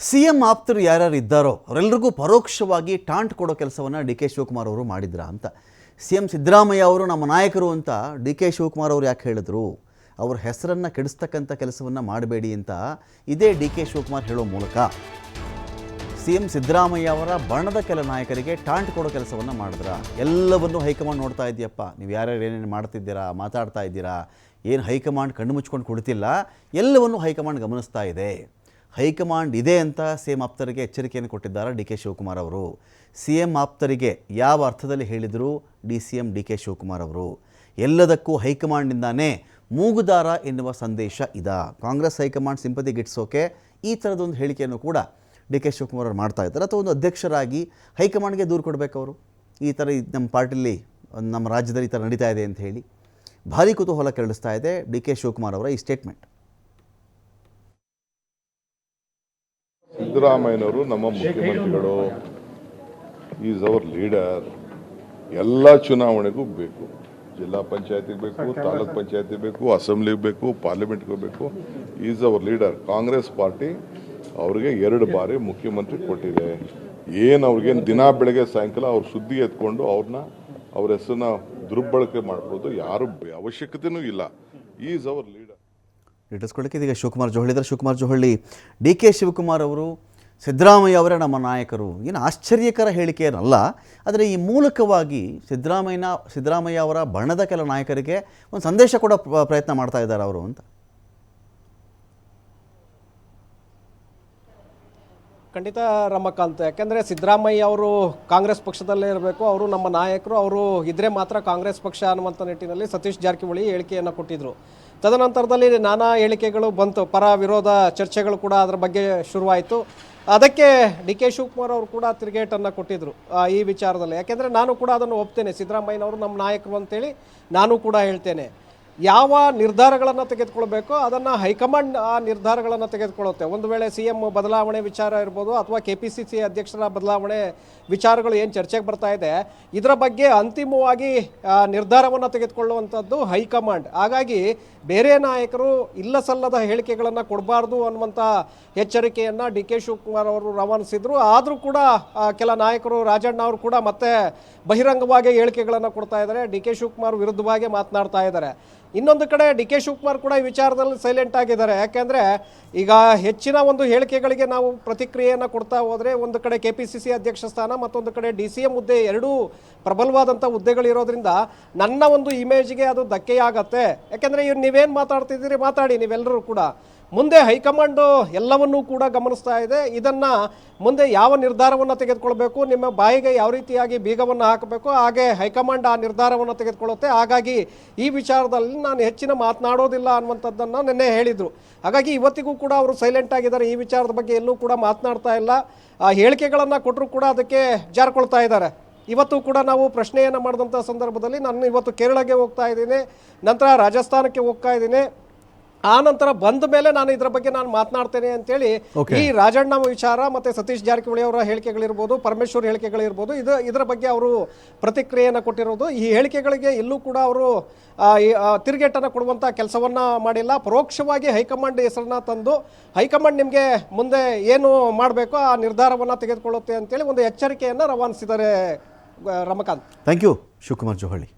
C M ಆಪ್ತರು ಯಾರ್ಯಾರು ಇದ್ದಾರೋ ಅವರೆಲ್ಲರಿಗೂ ಪರೋಕ್ಷವಾಗಿ ಟಾಂಟ್ ಕೊಡೋ ಕೆಲಸವನ್ನು ಡಿ ಕೆ ಶಿವಕುಮಾರ್ ಅವರು ಮಾಡಿದ್ರ ಅಂತ. ಸಿ ಎಂ ಸಿದ್ದರಾಮಯ್ಯ ಅವರು ನಮ್ಮ ನಾಯಕರು ಅಂತ ಡಿ ಕೆ ಶಿವಕುಮಾರ್ ಅವರು ಯಾಕೆ ಹೇಳಿದ್ರು? ಅವ್ರ ಹೆಸರನ್ನು ಕೆಡಿಸ್ತಕ್ಕಂಥ ಕೆಲಸವನ್ನು ಮಾಡಬೇಡಿ ಅಂತ ಇದೇ ಡಿ ಕೆ ಶಿವಕುಮಾರ್ ಹೇಳೋ ಮೂಲಕ. ಸಿ ಎಂ ಸಿದ್ದರಾಮಯ್ಯ ಅವರ ಬಣ್ಣದ ಕೆಲ ನಾಯಕರಿಗೆ ಟಾಂಟ್ ಕೊಡೋ ಕೆಲಸವನ್ನು ಮಾಡಿದ್ರ? ಎಲ್ಲವನ್ನೂ ಹೈಕಮಾಂಡ್ ನೋಡ್ತಾ ಇದೆಯಪ್ಪ. ನೀವು ಯಾರ್ಯಾರು ಏನೇನು ಮಾಡ್ತಿದ್ದೀರಾ, ಮಾತಾಡ್ತಾ ಇದ್ದೀರಾ, ಏನು ಹೈಕಮಾಂಡ್ ಕಣ್ಣು ಮುಚ್ಕೊಂಡು ಕೊಡ್ತಿಲ್ಲ ಎಲ್ಲವನ್ನೂ ಹೈಕಮಾಂಡ್ ಗಮನಿಸ್ತಾ ಇದೆ. ಹೈಕಮಾಂಡ್ ಇದೆ ಅಂತ ಸಿ ಎಂ ಆಪ್ತರಿಗೆ ಎಚ್ಚರಿಕೆಯನ್ನು ಕೊಟ್ಟಿದ್ದಾರೆ ಡಿ ಕೆ ಶಿವಕುಮಾರ್ ಅವರು. ಸಿ ಎಂ ಆಪ್ತರಿಗೆ ಯಾವ ಅರ್ಥದಲ್ಲಿ ಹೇಳಿದರು D C M D K Shivakumar ಅವರು. ಎಲ್ಲದಕ್ಕೂ ಹೈಕಮಾಂಡ್ನಿಂದಾನೇ ಮೂಗುದಾರ ಎನ್ನುವ ಸಂದೇಶ ಇದ. ಕಾಂಗ್ರೆಸ್ ಹೈಕಮಾಂಡ್ ಸಿಂಪತಿ ಗಿಟ್ಸೋಕೆ ಈ ಥರದೊಂದು ಹೇಳಿಕೆಯನ್ನು ಕೂಡ ಡಿ ಕೆ ಶಿವಕುಮಾರ್ ಅವರು ಮಾಡ್ತಾ ಇದ್ದಾರೆ. ಅಥವಾ ಒಂದು ಅಧ್ಯಕ್ಷರಾಗಿ ಹೈಕಮಾಂಡ್ಗೆ ದೂರು ಕೊಡಬೇಕು ಅವರು. ಈ ಥರ ನಮ್ಮ ಪಾರ್ಟಿಲಿ, ನಮ್ಮ ರಾಜ್ಯದಲ್ಲಿ ಈ ಥರ ನಡೀತಾ ಇದೆ ಅಂತ ಹೇಳಿ ಭಾರಿ ಕುತೂಹಲ ಕೆರಳಿಸ್ತಾ ಇದೆ ಡಿ ಕೆ ಶಿವಕುಮಾರ್ ಅವರ ಈ ಸ್ಟೇಟ್ಮೆಂಟ್. ಸಿದ್ದರಾಮಯ್ಯನವರು ನಮ್ಮ ಮುಖ್ಯಮಂತ್ರಿಗಳು. ಈಸ್ ಅವರ್ ಲೀಡರ್ ಎಲ್ಲ ಚುನಾವಣೆಗೂ ಬೇಕು. ಜಿಲ್ಲಾ ಪಂಚಾಯತಿಗೆ ಬೇಕು, ತಾಲೂಕ್ ಪಂಚಾಯತಿ ಬೇಕು, ಅಸೆಂಬ್ಲಿಗೆ ಬೇಕು, ಪಾರ್ಲಿಮೆಂಟ್ಗೂ ಬೇಕು. Is our leader Congress party ಅವ್ರಿಗೆ ಎರಡು ಬಾರಿ ಮುಖ್ಯಮಂತ್ರಿ ಕೊಟ್ಟಿದೆ. ಏನು ಅವ್ರಿಗೇನು ದಿನ ಬೆಳಗ್ಗೆ ಸಾಯಂಕಾಲ ಅವ್ರ ಸುದ್ದಿ ಎತ್ಕೊಂಡು ಅವ್ರನ್ನ ಅವ್ರ ಹೆಸರನ್ನ ದುರ್ಬಳಕೆ ಮಾಡ್ಬೋದು ಯಾರು ಅವಶ್ಯಕತೆನೂ ಇಲ್ಲ. ಈಸ್ ಅವರ್ ಲೀಡರ್ ಇಟ್ಟಿಸ್ಕೊಳ್ಳಿಕ್ಕೆ ಇದೀಗ ಶಿವಕುಮಾರ್ ಜೋಹಳಿ ಇದ್ದಾರೆ. ಶಿವಕುಮಾರ್ ಜೋಹಳ್ಳಿ, ಡಿ ಕೆ ಶಿವಕುಮಾರ್ ಅವರು ಸಿದ್ದರಾಮಯ್ಯ ಅವರೇ ನಮ್ಮ ನಾಯಕರು. ಏನು ಆಶ್ಚರ್ಯಕರ ಹೇಳಿಕೆ ಏನಲ್ಲ, ಆದರೆ ಈ ಮೂಲಕವಾಗಿ ಸಿದ್ದರಾಮಯ್ಯನ, ಸಿದ್ದರಾಮಯ್ಯ ಅವರ ಬಣ್ಣದ ಕೆಲ ನಾಯಕರಿಗೆ ಒಂದು ಸಂದೇಶ ಕೂಡ ಪ್ರ- ಪ್ರಯತ್ನ ಮಾಡ್ತಾ ಇದ್ದಾರೆ ಅವರು ಅಂತ. ಖಂಡಿತ ರಮಕಾಂತ್, ಯಾಕೆಂದರೆ ಸಿದ್ದರಾಮಯ್ಯ ಅವರು ಕಾಂಗ್ರೆಸ್ ಪಕ್ಷದಲ್ಲೇ ಇರಬೇಕು, ಅವರು ನಮ್ಮ ನಾಯಕರು, ಅವರು ಇದ್ರೆ ಮಾತ್ರ ಕಾಂಗ್ರೆಸ್ ಪಕ್ಷ ಅನ್ನುವಂಥ ನಿಟ್ಟಿನಲ್ಲಿ ಸತೀಶ್ ಜಾರಕಿಹೊಳಿ ಹೇಳಿಕೆಯನ್ನು ಕೊಟ್ಟಿದ್ದರು ತದನಂತರದಲ್ಲಿ ನಾನಾ ಹೇಳಿಕೆಗಳು ಬಂತು. ಪರ ವಿರೋಧ ಚರ್ಚೆಗಳು ಕೂಡ ಅದರ ಬಗ್ಗೆ ಶುರುವಾಯಿತು. ಅದಕ್ಕೆ ಡಿ ಕೆ ಶಿವಕುಮಾರ್ ಅವರು ಕೂಡ ತಿರುಗೇಟನ್ನು ಕೊಟ್ಟಿದ್ದರು ಈ ವಿಚಾರದಲ್ಲಿ. ಯಾಕೆಂದರೆ ನಾನು ಕೂಡ ಅದನ್ನು ಒಪ್ತೇನೆ. ಸಿದ್ದರಾಮಯ್ಯನವರು ನಮ್ಮ ನಾಯಕರು ಅಂತೇಳಿ ನಾನು ಕೂಡ ಹೇಳ್ತೇನೆ. ಯಾವ ನಿರ್ಧಾರಗಳನ್ನು ತೆಗೆದುಕೊಳ್ಬೇಕೋ ಅದನ್ನು ಹೈಕಮಾಂಡ್ ಆ ನಿರ್ಧಾರಗಳನ್ನು ತೆಗೆದುಕೊಳ್ಳುತ್ತೆ. ಒಂದು ವೇಳೆ ಸಿ ಎಂ ಬದಲಾವಣೆ ವಿಚಾರ ಇರ್ಬೋದು ಅಥವಾ ಕೆ ಪಿ ಸಿ ಸಿ ಅಧ್ಯಕ್ಷರ ಬದಲಾವಣೆ ವಿಚಾರಗಳು ಏನು ಚರ್ಚೆಗೆ ಬರ್ತಾ ಇದೆ, ಇದರ ಬಗ್ಗೆ ಅಂತಿಮವಾಗಿ ನಿರ್ಧಾರವನ್ನು ತೆಗೆದುಕೊಳ್ಳುವಂಥದ್ದು ಹೈಕಮಾಂಡ್. ಹಾಗಾಗಿ ಬೇರೆ ನಾಯಕರು ಇಲ್ಲ ಸಲ್ಲದ ಹೇಳಿಕೆಗಳನ್ನು ಕೊಡಬಾರ್ದು ಅನ್ನುವಂಥ ಎಚ್ಚರಿಕೆಯನ್ನು ಡಿ ಕೆ ಶಿವಕುಮಾರ್ ಅವರು ರವಾನಿಸಿದ್ರು. ಆದರೂ ಕೂಡ ಕೆಲ ನಾಯಕರು ರಾಜಣ್ಣ ಅವರು ಕೂಡ ಮತ್ತೆ ಬಹಿರಂಗವಾಗಿ ಹೇಳಿಕೆಗಳನ್ನು ಕೊಡ್ತಾ ಇದ್ದಾರೆ. ಡಿ ಕೆ ಶಿವಕುಮಾರ್ ವಿರುದ್ಧವಾಗಿ ಮಾತನಾಡ್ತಾ ಇದ್ದಾರೆ. ಇನ್ನೊಂದು ಕಡೆ ಡಿ ಕೆ ಶಿವಕುಮಾರ್ ಕೂಡ ಈ ವಿಚಾರದಲ್ಲಿ ಸೈಲೆಂಟ್ ಆಗಿದ್ದಾರೆ. ಯಾಕೆಂದರೆ ಈಗ ಹೆಚ್ಚಿನ ಒಂದು ಹೇಳಿಕೆಗಳಿಗೆ ನಾವು ಪ್ರತಿಕ್ರಿಯೆಯನ್ನು ಕೊಡ್ತಾ ಹೋದರೆ ಒಂದು ಕಡೆ ಕೆ ಪಿ ಸಿ ಸಿ ಅಧ್ಯಕ್ಷ ಸ್ಥಾನ, ಮತ್ತೊಂದು ಕಡೆ ಡಿ ಸಿ ಎಂ ಹುದ್ದೆ ಎರಡೂ ಪ್ರಬಲವಾದಂಥ ಹುದ್ದೆಗಳಿರೋದ್ರಿಂದ ನನ್ನ ಒಂದು ಇಮೇಜ್ಗೆ ಅದು ಧಕ್ಕೆಯಾಗತ್ತೆ. ಯಾಕೆಂದರೆ ಇವ್ರು ನೀವೇನು ಮಾತಾಡ್ತಿದ್ದೀರಿ ಮಾತಾಡಿ ನೀವೆಲ್ಲರೂ ಕೂಡ. ಮುಂದೆ ಹೈಕಮಾಂಡ್ ಎಲ್ಲವನ್ನೂ ಕೂಡ ಗಮನಿಸ್ತಾ ಇದೆ. ಇದನ್ನು ಮುಂದೆ ಯಾವ ನಿರ್ಧಾರವನ್ನು ತೆಗೆದುಕೊಳ್ಬೇಕು, ನಿಮ್ಮ ಬಾಯಿಗೆ ಯಾವ ರೀತಿಯಾಗಿ ಬೀಗವನ್ನು ಹಾಕಬೇಕು, ಹಾಗೆ ಹೈಕಮಾಂಡ್ ಆ ನಿರ್ಧಾರವನ್ನು ತೆಗೆದುಕೊಳ್ಳುತ್ತೆ. ಹಾಗಾಗಿ ಈ ವಿಚಾರದಲ್ಲಿ ನಾನು ಹೆಚ್ಚಿನ ಮಾತನಾಡೋದಿಲ್ಲ ಅನ್ನುವಂಥದ್ದನ್ನು ನಿನ್ನೆ ಹೇಳಿದರು. ಹಾಗಾಗಿ ಇವತ್ತಿಗೂ ಕೂಡ ಅವರು ಸೈಲೆಂಟ್ ಆಗಿದ್ದಾರೆ. ಈ ವಿಚಾರದ ಬಗ್ಗೆ ಎಲ್ಲೂ ಕೂಡ ಮಾತನಾಡ್ತಾ ಇಲ್ಲ. ಆ ಹೇಳಿಕೆಗಳನ್ನು ಕೊಟ್ಟರು ಕೂಡ ಅದಕ್ಕೆ ಜಾರ್ಕೊಳ್ತಾ ಇದ್ದಾರೆ. ಇವತ್ತು ಕೂಡ ನಾವು ಪ್ರಶ್ನೆಯನ್ನು ಮಾಡಿದಂಥ ಸಂದರ್ಭದಲ್ಲಿ ನಾನು ಇವತ್ತು ಕೇರಳಗೆ ಹೋಗ್ತಾ ಇದ್ದೀನಿ. ನಂತರ ರಾಜಸ್ಥಾನಕ್ಕೆ ಹೋಗ್ತಾ ಇದ್ದೀನಿ. ಆ ನಂತರ ಬಂದ ಮೇಲೆ ನಾನು ಇದರ ಬಗ್ಗೆ ನಾನು ಮಾತನಾಡ್ತೇನೆ ಅಂತೇಳಿ. ಈ ರಾಜಣ್ಣ ವಿಚಾರ ಮತ್ತೆ ಸತೀಶ್ ಜಾರಕಿಹೊಳಿ ಅವರ ಹೇಳಿಕೆಗಳಿರ್ಬೋದು ಪರಮೇಶ್ವರ್ ಹೇಳಿಕೆಗಳಿರ್ಬೋದು ಇದು ಇದರ ಬಗ್ಗೆ ಅವರು ಪ್ರತಿಕ್ರಿಯೆಯನ್ನು ಕೊಟ್ಟಿರೋದು. ಈ ಹೇಳಿಕೆಗಳಿಗೆ ಎಲ್ಲೂ ಕೂಡ ಅವರು ತಿರುಗೇಟನ್ನು ಕೊಡುವಂಥ ಕೆಲಸವನ್ನ ಮಾಡಿಲ್ಲ. ಪರೋಕ್ಷವಾಗಿ ಹೈಕಮಾಂಡ್ ಹೆಸರನ್ನ ತಂದು ಹೈಕಮಾಂಡ್ ನಿಮಗೆ ಮುಂದೆ ಏನು ಮಾಡಬೇಕು ಆ ನಿರ್ಧಾರವನ್ನು ತೆಗೆದುಕೊಳ್ಳುತ್ತೆ ಅಂತೇಳಿ ಒಂದು ಎಚ್ಚರಿಕೆಯನ್ನು ರವಾನಿಸಿದ್ದಾರೆ Ramakant. Thank you Shivakumar Johalli.